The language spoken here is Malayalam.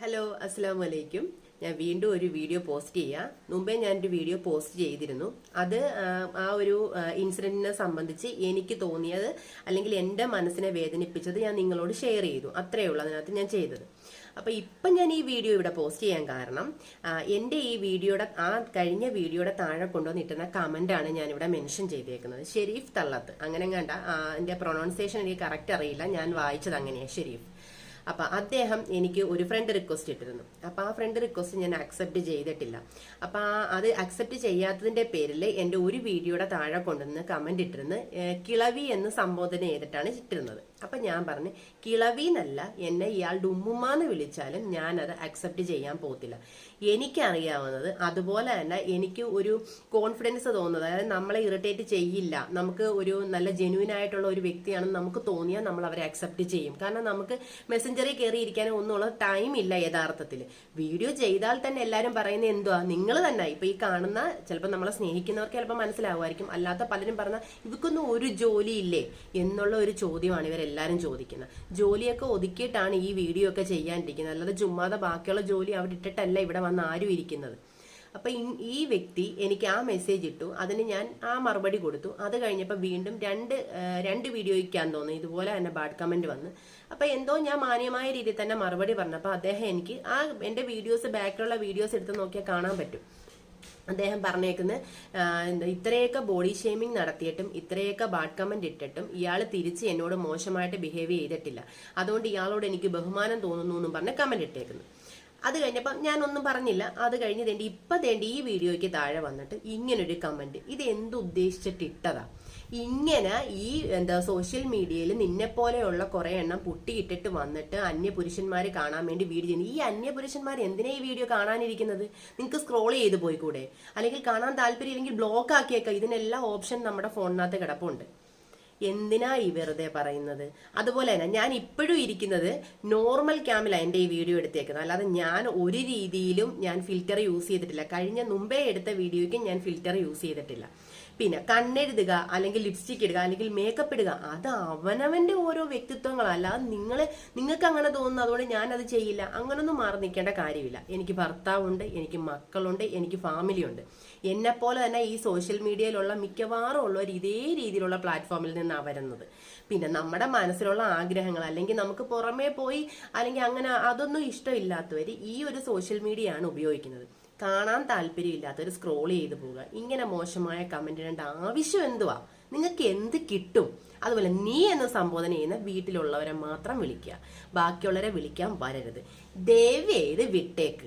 ഹലോ അസ്സാം വലൈക്കും ഞാൻ വീണ്ടും ഒരു വീഡിയോ പോസ്റ്റ് ചെയ്യാം. മുമ്പേ ഞാനൊരു വീഡിയോ പോസ്റ്റ് ചെയ്തിരുന്നു. അത് ആ, ഒരു ഇൻസിഡന്റിനെ സംബന്ധിച്ച് എനിക്ക് തോന്നിയത് അല്ലെങ്കിൽ എന്റെ മനസ്സിനെ വേദനിപ്പിച്ചത് ഞാൻ നിങ്ങളോട് ഷെയർ ചെയ്തു. അത്രയേ ഉള്ളൂ അതിനകത്ത് ഞാൻ ചെയ്തത്. അപ്പൊ ഇപ്പം ഞാൻ ഈ വീഡിയോ ഇവിടെ പോസ്റ്റ് ചെയ്യാൻ കാരണം എന്റെ ഈ വീഡിയോയുടെ ആ കഴിഞ്ഞ വീഡിയോയുടെ താഴെ കൊണ്ടുവന്ന് ഇട്ടുന്ന ആണ് ഞാൻ ഇവിടെ മെൻഷൻ ചെയ്തേക്കുന്നത്. ഷെരീഫ് തള്ളത്ത്. അങ്ങനെ കണ്ട എന്റെ പ്രൊണൗൺസിയേഷൻ എനിക്ക് കറക്റ്റ് അറിയില്ല. ഞാൻ വായിച്ചത് അങ്ങനെയാണ് ഷെരീഫ്. അപ്പൊ അദ്ദേഹം എനിക്ക് ഒരു ഫ്രണ്ട് റിക്വസ്റ്റ് ഇട്ടിരുന്നു. അപ്പൊ ആ ഫ്രണ്ട് റിക്വസ്റ്റ് ഞാൻ അക്സെപ്റ്റ് ചെയ്തിട്ടില്ല. അപ്പൊ അത് അക്സെപ്റ്റ് ചെയ്യാത്തതിന്റെ പേരിൽ എന്റെ ഒരു വീഡിയോയുടെ താഴെ കൊണ്ടുവന്ന് കമന്റ് ഇട്ടിരുന്ന് കിളവി എന്ന് സംബോധന ചെയ്തിട്ടാണ് ഇട്ടിരുന്നത്. അപ്പൊ ഞാൻ പറഞ്ഞു കിളവി എന്നല്ല എന്നെ ഇയാളുടെ എന്ന് വിളിച്ചാലും ഞാൻ അത് അക്സെപ്റ്റ് ചെയ്യാൻ പോകത്തില്ല. എനിക്കറിയാവുന്നത് അതുപോലെ തന്നെ എനിക്ക് ഒരു കോൺഫിഡൻസ് തോന്നുന്നത് അതായത് നമ്മളെ ഇറിറ്റേറ്റ് ചെയ്യില്ല. നമുക്ക് ഒരു നല്ല ജെന്യൂൻ ആയിട്ടുള്ള ഒരു വ്യക്തിയാണെന്ന് നമുക്ക് തോന്നിയാൽ നമ്മൾ അവരെ അക്സെപ്റ്റ് ചെയ്യും. കാരണം നമുക്ക് മെസ്സഞ്ചറിൽ കയറിയിരിക്കാനോ ഒന്നുമുള്ള ടൈം ഇല്ല യഥാർത്ഥത്തിൽ വീഡിയോ ചെയ്താൽ തന്നെ എല്ലാവരും പറയുന്നത് എന്തുവാ? നിങ്ങൾ തന്നെ. ഇപ്പൊ ഈ കാണുന്ന ചിലപ്പോൾ നമ്മളെ സ്നേഹിക്കുന്നവർക്ക് ചിലപ്പോൾ മനസ്സിലാവുമായിരിക്കും. അല്ലാത്ത പലരും പറഞ്ഞ ഇവർക്കൊന്നും ഒരു ജോലി ഇല്ലേ എന്നുള്ള ഒരു ചോദ്യമാണ് ഇവരെല്ലാവരും ചോദിക്കുന്നത്. ജോലിയൊക്കെ ഒതുക്കിയിട്ടാണ് ഈ വീഡിയോ ഒക്കെ ചെയ്യാനിരിക്കുന്നത് അല്ലാതെ ചുമ്മാതെ ബാക്കിയുള്ള ജോലി അവിടെ ഇട്ടിട്ടല്ല ഇവിടെ വന്ന് ആരും ഇരിക്കുന്നത്. അപ്പൊ ഈ വ്യക്തി എനിക്ക് ആ മെസ്സേജ് ഇട്ടു. അതിന് ഞാൻ ആ മറുപടി കൊടുത്തു. അത് കഴിഞ്ഞപ്പോൾ വീണ്ടും രണ്ട് രണ്ട് വീഡിയോയ്ക്കാൻ തോന്നുന്നു. ഇതുപോലെ തന്നെ ബാഡ് കമന്റ് വന്ന്. അപ്പൊ എന്തോ ഞാൻ മാന്യമായ രീതിയിൽ തന്നെ മറുപടി പറഞ്ഞപ്പോൾ അദ്ദേഹം എനിക്ക് ആ എന്റെ വീഡിയോസ് ബാക്കിലുള്ള വീഡിയോസ് എടുത്ത് നോക്കിയാൽ കാണാൻ പറ്റും. അദ്ദേഹം പറഞ്ഞേക്കുന്നത് ഇത്രയൊക്കെ ബോഡി ഷേമിംഗ് നടത്തിയിട്ടും ഇത്രയൊക്കെ ബാഡ് കമന്റ് ഇട്ടിട്ടും ഇയാൾ തിരിച്ച് എന്നോട് മോശമായിട്ട് ബിഹേവ് ചെയ്തിട്ടില്ല. അതുകൊണ്ട് ഇയാളോട് എനിക്ക് ബഹുമാനം തോന്നുന്നു എന്നും പറഞ്ഞ് കമന്റ് ഇട്ടേക്കുന്നു. അത് കഴിഞ്ഞപ്പോൾ ഞാനൊന്നും പറഞ്ഞില്ല. അത് കഴിഞ്ഞ് തേണ്ടി ഇപ്പം തേണ്ടി ഈ വീഡിയോയ്ക്ക് താഴെ വന്നിട്ട് ഇങ്ങനൊരു കമന്റ്. ഇത് എന്ത് ഉദ്ദേശിച്ചിട്ട് ഇട്ടതാ? ഇങ്ങനെ ഈ എന്താ സോഷ്യൽ മീഡിയയിൽ നിന്നെ പോലെയുള്ള കുറെ എണ്ണം പൊട്ടിയിട്ടിട്ട് വന്നിട്ട് അന്യപുരുഷന്മാരെ കാണാൻ വേണ്ടി വീഡിയോ ചെയ്യുന്നു. ഈ അന്യപുരുഷന്മാർ എന്തിനാ ഈ വീഡിയോ കാണാനിരിക്കുന്നത്? നിങ്ങൾക്ക് സ്ക്രോൾ ചെയ്ത് പോയിക്കൂടെ? അല്ലെങ്കിൽ കാണാൻ താല്പര്യം ഇല്ലെങ്കിൽ ബ്ലോക്ക് ആക്കിയേക്കാം. ഇതിനെല്ലാം ഓപ്ഷൻ നമ്മുടെ ഫോണിനകത്ത് കിടപ്പുണ്ട്. എന്തിനാ ഈ വെറുതെ പറയുന്നത്? അതുപോലെ തന്നെ ഞാൻ ഇപ്പോഴും ഇരിക്കുന്നത് നോർമൽ ക്യാമിലാണ് എന്റെ ഈ വീഡിയോ എടുത്തേക്കുന്നത്. അല്ലാതെ ഞാൻ ഒരു രീതിയിലും ഞാൻ ഫിൽറ്റർ യൂസ് ചെയ്തിട്ടില്ല. കഴിഞ്ഞ മുമ്പേ എടുത്ത വീഡിയോയ്ക്ക് ഞാൻ ഫിൽറ്റർ യൂസ് ചെയ്തിട്ടില്ല. പിന്നെ കണ്ണെഴുതുക അല്ലെങ്കിൽ ലിപ്സ്റ്റിക് ഇടുക അല്ലെങ്കിൽ മേക്കപ്പ് ഇടുക അത് അവനവന്റെ ഓരോ വ്യക്തിത്വങ്ങളല്ല അത് നിങ്ങൾ നിങ്ങൾക്ക് അങ്ങനെ തോന്നുന്നു അതുകൊണ്ട് ഞാൻ അത് ചെയ്യില്ല. അങ്ങനൊന്നും മാറി നിൽക്കേണ്ട കാര്യമില്ല. എനിക്ക് ഭർത്താവുണ്ട് എനിക്ക് മക്കളുണ്ട് എനിക്ക് ഫാമിലിയുണ്ട്. എന്നെ പോലെ തന്നെ ഈ സോഷ്യൽ മീഡിയയിലുള്ള മിക്കവാറും ഉള്ളവർ ഇതേ രീതിയിലുള്ള പ്ലാറ്റ്ഫോമിൽ നിന്നാണ് വരുന്നത്. പിന്നെ നമ്മുടെ മനസ്സിലുള്ള ആഗ്രഹങ്ങൾ അല്ലെങ്കിൽ നമുക്ക് പുറമേ പോയി അല്ലെങ്കിൽ അങ്ങനെ അതൊന്നും ഇഷ്ടമില്ലാത്തവർ ഈ ഒരു സോഷ്യൽ മീഡിയ ആണ് ഉപയോഗിക്കുന്നത്. കാണാൻ താല്പര്യമില്ലാത്തവർ സ്ക്രോൾ ചെയ്ത് പോവുക. ഇങ്ങനെ മോശമായ കമന്റ് ഇടേണ്ട ആവശ്യം എന്തുവാ? നിങ്ങൾക്ക് എന്ത് കിട്ടും? അതുപോലെ നീ എന്ന് സംബോധന ചെയ്യുന്ന വീട്ടിലുള്ളവരെ മാത്രം വിളിക്കുക. ബാക്കിയുള്ളവരെ വിളിക്കാൻ വരരുത്. ദയവ് ചെയ്ത് വിട്ടേ